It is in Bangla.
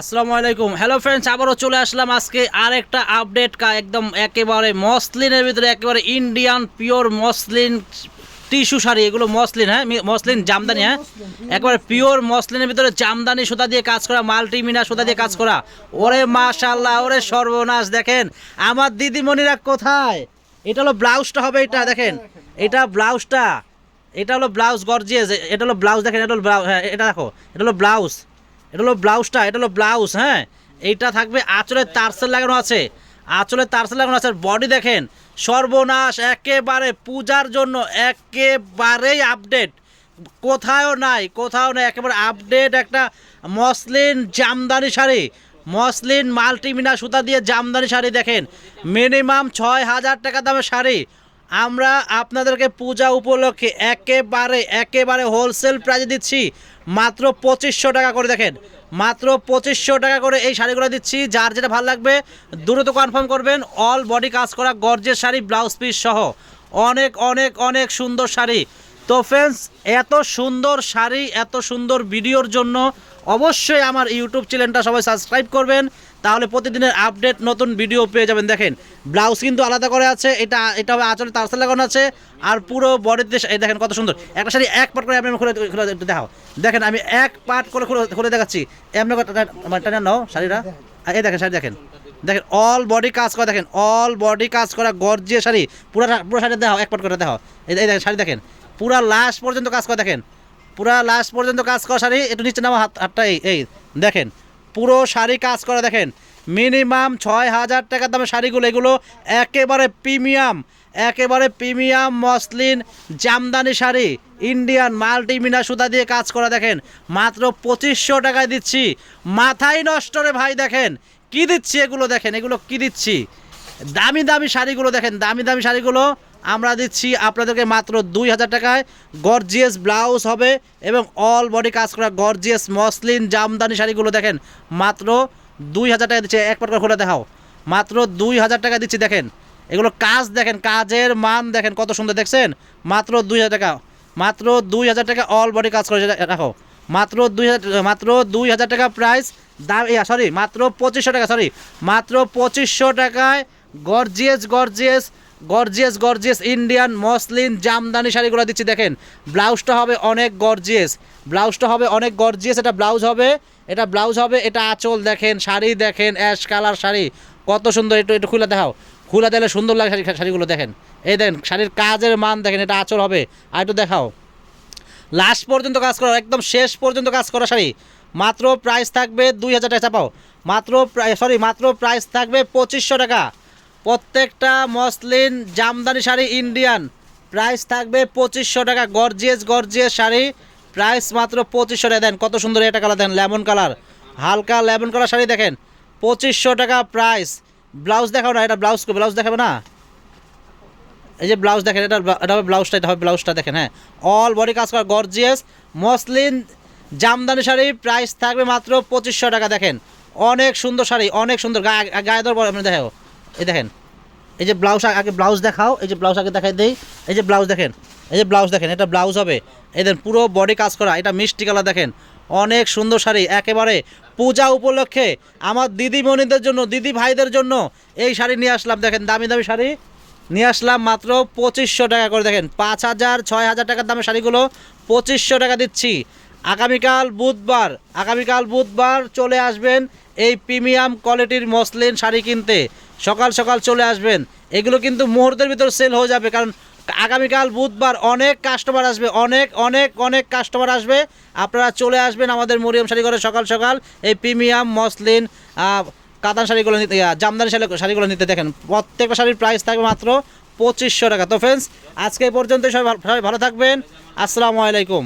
আসসালামু আলাইকুম। হ্যালো ফ্রেন্ডস আবারও চলে আসলাম আজকে আরেকটা আপডেট কা একদম একেবারে মসলিনের ভিতরে একেবারে Indian pure muslin tissue sari এগুলো মসলিন হ্যাঁ? মসলিন জামদানি হ্যাঁ? একেবারে পিওর মসলিনের ভিতরে জামদানি সুতা দিয়ে কাজ করা মাল্টিমিনা সুতা দিয়ে কাজ করা। ওরে মাশাল্লাহ ওরে সর্বনাশ দেখেন আমার দিদিমণিরা কোথায়? এটা হলো ব্লাউজটা হবে এটা দেখেন। এটা ব্লাউজটা এটা হলো ব্লাউজ গর্জিয়াস এটা হলো ব্লাউজ দেখেন এটা হলো ব্লাউজ হ্যাঁ এটা দেখো এটা হলো ব্লাউজ। এটা হলো ব্লাউজটা, এটা হলো ব্লাউজ হ্যাঁ? এইটা থাকবে আঁচলের তারসেল লাগানো আছে। আঁচলের তারসেল লাগানো আছে। বডি দেখেন, সর্বনাশ, একেবারে পূজার জন্য, একেবারেই আপডেট। কোথাও নাই কোথাও নাই, একেবারে আপডেট একটা মসলিন জামদানি শাড়ি। মসলিন মাল্টিমিনা সুতা দিয়ে জামদানি শাড়ি দেখেন। মিনিমাম ছয় হাজার টাকা দামের শাড়ি। আমরা আপনাদেরকে পূজা উপলক্ষে একেবারে একেবারে হোলসেল প্রাইজে দিচ্ছি। মাত্র পঁচিশশো টাকা করে দেখেন। মাত্র পঁচিশশো টাকা করে এই শাড়িগুলো দিচ্ছি। যার যেটা ভালো লাগবে, দ্রুত কনফার্ম করবেন। অল বডি কাজ করা গর্জের শাড়ি ব্লাউজ পিস সহ। অনেক অনেক অনেক সুন্দর শাড়ি। তো ফ্রেন্ডস এত সুন্দর শাড়ি, এত সুন্দর ভিডিওর জন্য অবশ্যই আমার ইউটিউব চ্যানেলটা সবাই সাবস্ক্রাইব করবেন। তাহলে প্রতিদিনের আপডেট নতুন ভিডিও পেয়ে যাবেন। দেখেন ব্লাউজ কিন্তু আলাদা করে আছে। এটা এটা হবে আঁচলে তারসেল লাগানো আছে। আর পুরো বডিতে এই দেখেন কত সুন্দর। একটা শাড়ি এক পাট করে আমি খুলে খুলে দেখাও। দেখেন, আমি এক পাট করে খুলে খুলে দেখাচ্ছি। এমনি করে টা- মানে টানা নাও শাড়িটা। এই দেখেন শাড়ি দেখেন। দেখেন অল বডি কাজ করা, দেখেন অল বডি কাজ করা গর্জিয়ে শাড়ি। পুরো পুরো শাড়ি দেখাও, এক পাট করে দেখাও। এই দেখেন শাড়ি দেখেন। পুরা লাস্ট পর্যন্ত কাজ করা, দেখেন। পুরা লাস্ট পর্যন্ত কাজ করা শাড়ি, একটু নিচে নামা, হাত হাতটা এই এই, দেখেন। পুরো শাড়ি কাজ করা, দেখেন। মিনিমাম ছয় হাজার টাকার দামের শাড়িগুলো, এগুলো একেবারে প্রিমিয়াম একেবারে premium muslin, jamdani sari Indian মাল্টিমিনা সুতা দিয়ে কাজ করা, দেখেন। মাত্র পঁচিশশো টাকায় দিচ্ছি। মাথায় নষ্ট রে ভাই, দেখেন। কি দিচ্ছি এগুলো, দেখেন, এগুলো কি দিচ্ছি? দামি দামি শাড়িগুলো, দেখেন, দামি দামি শাড়িগুলো আমরা দিচ্ছি আপনাদেরকে মাত্র দুই হাজার টাকায় গর্জিয়াস ব্লাউজ হবে এবং অল বডি কাজ করা গর্জিয়াস মসলিন জামদানি শাড়িগুলো দেখেন, মাত্র দুই হাজার টাকা দিচ্ছে। এক পাট করে খুলে দেখাও। মাত্র দুই হাজার টাকা দিচ্ছি, দেখেন। এগুলো কাজ দেখেন, কাজের মান দেখেন কত সুন্দর, দেখছেন? মাত্র দুই হাজার টাকা। মাত্র দুই হাজার টাকা অল বডি কাজ করে রাখো। মাত্র দুই হাজার, মাত্র দুই হাজার টাকা প্রাইস দাম সরি মাত্র পঁচিশশো টাকা সরি মাত্র পঁচিশশো টাকায় gorgeous gorgeous gorgeous gorgeous Indian muslin jamdani শাড়িগুলো দিচ্ছি, দেখেন। ব্লাউজটা হবে অনেক গর্জিয়াস। ব্লাউজটা হবে অনেক গর্জিয়াস, এটা ব্লাউজ হবে, এটা ব্লাউজ হবে, এটা আঁচল দেখেন, শাড়ি দেখেন, অ্যাশ কালার শাড়ি। কত সুন্দর, একটু একটু খুলে দেখাও। খুলে দিলে সুন্দর লাগে শাড়ি শাড়িগুলো, দেখেন। এই দেখেন, শাড়ির কাজের মান দেখেন, এটা আঁচল হবে। আর একটু দেখাও। লাস্ট পর্যন্ত কাজ করা, একদম শেষ পর্যন্ত কাজ করা শাড়ি। মাত্র প্রাইস থাকবে দুই হাজার টাকা, চাপাও। মাত্র সরি মাত্র প্রাইস থাকবে পঁচিশশো টাকা। প্রত্যেকটা muslin jamdani sari Indian. Price থাকবে পঁচিশশো টাকা। Gorgeous gorgeous sari. প্রাইস মাত্র পঁচিশশো টাকা। দেন কত সুন্দর এটা কালার দেন লেমন কালার হালকা লেমন কালার শাড়ি দেখেন। পঁচিশশো টাকা প্রাইস ব্লাউজ দেখাও না, এটা ব্লাউজ ব্লাউজ দেখাবে না? এই যে ব্লাউজ দেখেন, এটা এটা হবে ব্লাউজটা, এটা হবে ব্লাউজটা দেখেন হ্যাঁ। অল বডি কাজ করা, gorgeous, muslin jamdani sari. Price থাকবে মাত্র পঁচিশশো টাকা দেখেন। অনেক সুন্দর শাড়ি, অনেক সুন্দর। গায়ে গায়ে দর দেখো এই দেখেন, এই যে ব্লাউজ আগে ব্লাউজ দেখাও, এই যে ব্লাউজ আগে দেখাই দেই, এই যে ব্লাউজ দেখেন, এই যে ব্লাউজ দেখেন, এটা ব্লাউজ হবে। এই দেখেন, পুরো বডি কাজ করা, এটা মিষ্টি কালার দেখেন। অনেক সুন্দর শাড়ি, একেবারে পূজা উপলক্ষে আমার দিদিমণিদের জন্য, দিদি ভাইদের জন্য এই শাড়ি নিয়ে আসলাম। দেখেন, দামি দামি শাড়ি নিয়ে আসলাম মাত্র পঁচিশশো টাকা করে। দেখেন, পাঁচ হাজার ছয় হাজার টাকার দামের শাড়িগুলো পঁচিশশো টাকা দিচ্ছি। আগামীকাল বুধবার আগামীকাল বুধবার চলে আসবেন এই প্রিমিয়াম কোয়ালিটির মসলিন শাড়ি কিনতে। সকাল সকাল চলে আসবেন। এগুলো কিন্তু মুহূর্তের ভিতর সেল হয়ে যাবে কারণ আগামীকাল বুধবার অনেক কাস্টমার আসবে, অনেক অনেক অনেক কাস্টমার আসবে। আপনারা চলে আসবেন আমাদের মরিয়ম শাড়ি ঘরে সকাল সকাল এই প্রিমিয়াম মসলিন কাতান শাড়িগুলো নিতে জামদানি শাড়ি, শাড়িগুলো নিতে। দেখেন, প্রত্যেকটা শাড়ির প্রাইস থাকবে মাত্র পঁচিশশো টাকা। তো ফ্রেন্ডস আজকে পর্যন্ত সবাই সবাই ভালো থাকবেন। আসসালামু আলাইকুম।